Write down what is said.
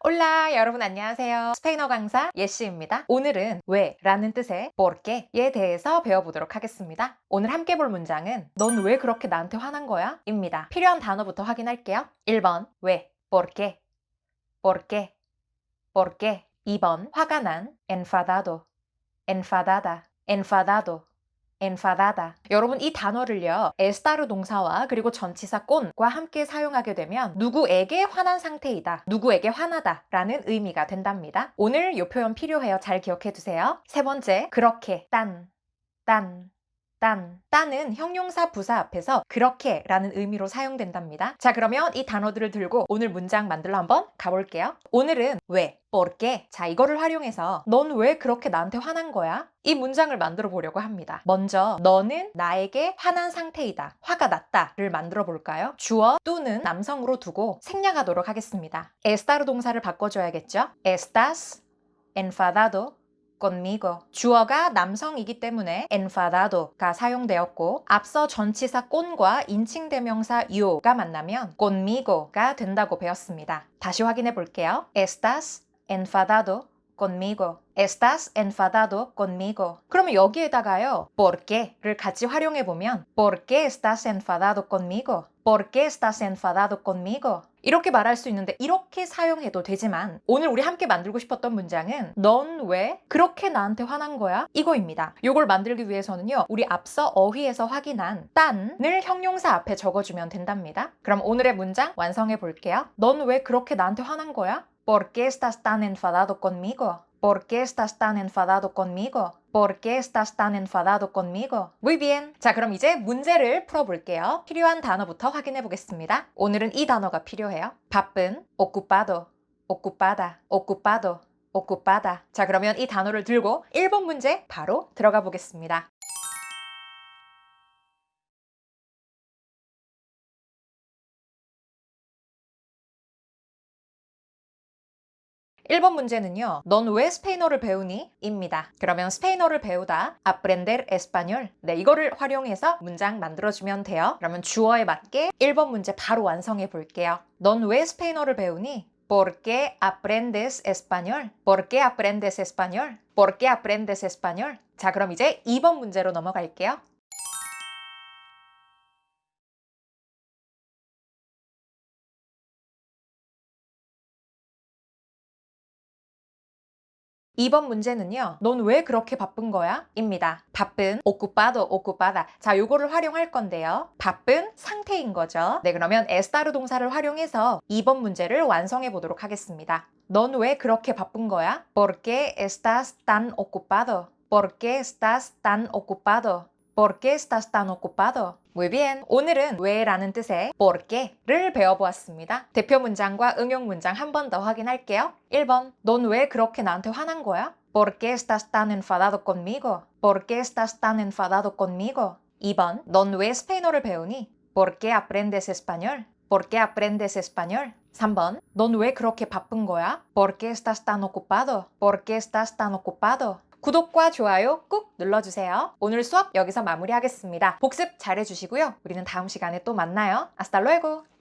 올라 여러분 안녕하세요. 스페인어 강사 예시입니다. 오늘은 왜 라는 뜻의 porque에 대해서 배워보도록 하겠습니다. 오늘 함께 볼 문장은 넌 왜 그렇게 나한테 화난 거야? 입니다. 필요한 단어부터 확인할게요. 1번 왜 porqué porqué porqué 2번 화가 난 enfadado enfadada enfadado enfadada. 여러분 이 단어를요. 에스타르 동사와 그리고 전치사 꼰과 함께 사용하게 되면 누구에게 화난 상태이다. 누구에게 화나다 라는 의미가 된답니다. 오늘 이 표현 필요해요. 잘 기억해 두세요. 세 번째 그렇게 딴 딴, 딴. 딴은 형용사 부사 앞에서 그렇게 라는 의미로 사용된답니다. 자, 그러면 이 단어들을 들고 오늘 문장 만들러 한번 가볼게요. 오늘은 왜, porque. 자, 이거를 활용해서 넌 왜 그렇게 나한테 화난 거야? 이 문장을 만들어 보려고 합니다. 먼저 너는 나에게 화난 상태이다. 화가 났다를 만들어 볼까요? 주어 또는 남성으로 두고 생략하도록 하겠습니다. 에스타르 동사를 바꿔줘야겠죠? Estás enfadado conmigo. 주어가 남성이기 때문에 enfadado가 사용되었고 앞서 전치사 꼰과 인칭 대명사 yo가 만나면 conmigo가 된다고 배웠습니다. 다시 확인해 볼게요. Estás enfadado conmigo. Estás enfadado conmigo. 그러면 여기에다가요. porqué를 같이 활용해 보면 ¿Por qué estás enfadado conmigo? ¿Por qué estás enfadado conmigo? 이렇게 말할 수 있는데 이렇게 사용해도 되지만 오늘 우리 함께 만들고 싶었던 문장은 넌 왜 그렇게 나한테 화난 거야? 이거입니다. 이걸 만들기 위해서는요. 우리 앞서 어휘에서 확인한 딴을 형용사 앞에 적어주면 된답니다. 그럼 오늘의 문장 완성해 볼게요. 넌 왜 그렇게 나한테 화난 거야? ¿Por qué estás tan enfadado conmigo? ¿Por qué estás tan enfadado conmigo? ¿Por qué estás tan enfadado conmigo? Muy bien. 자, 그럼 이제 문제를 풀어볼게요. 필요한 단어부터 확인해 보겠습니다. 오늘은 이 단어가 필요해요. 바쁜, ocupado, ocupada, ocupado, ocupada. 자, 그러면 이 단어를 들고 1번 문제 바로 들어가 보겠습니다. 1번 문제는요. 넌 왜 스페인어를 배우니? 입니다. 그러면 스페인어를 배우다 aprender español. 네, 이거를 활용해서 문장 만들어 주면 돼요. 그러면 주어에 맞게 1번 문제 바로 완성해 볼게요. 넌 왜 스페인어를 배우니? ¿Por qué aprendes español? ¿Por qué aprendes español? ¿Por qué aprendes español? 자, 그럼 이제 2번 문제로 넘어갈게요. 2번 문제는요. 넌 왜 그렇게 바쁜 거야? 입니다. 바쁜, ocupado, ocupada. 자, 요거를 활용할 건데요. 바쁜 상태인 거죠. 네, 그러면 에스타르 동사를 활용해서 2번 문제를 완성해 보도록 하겠습니다. 넌 왜 그렇게 바쁜 거야? ¿Por qué estás tan ocupado? ¿Por qué estás tan ocupado? ¿Por qué estás tan ocupado? Muy bien. 오늘은 왜 라는 뜻의 ¿por qué를 배워보았습니다. 대표 문장과 응용 문장 한 번 더 확인할게요. 1번. 넌 왜 그렇게 나한테 화난 거야? ¿Por qué estás tan enfadado conmigo? ¿Por qué estás tan enfadado conmigo? 2번. 넌 왜 스페인어를 배우니? ¿Por qué aprendes español? ¿Por qué aprendes español? 3번. 넌 왜 그렇게 바쁜 거야? ¿Por qué estás tan ocupado? ¿Por qué estás tan ocupado? 구독과 좋아요 꾹 눌러주세요. 오늘 수업 여기서 마무리하겠습니다. 복습 잘해주시고요. 우리는 다음 시간에 또 만나요. Luego!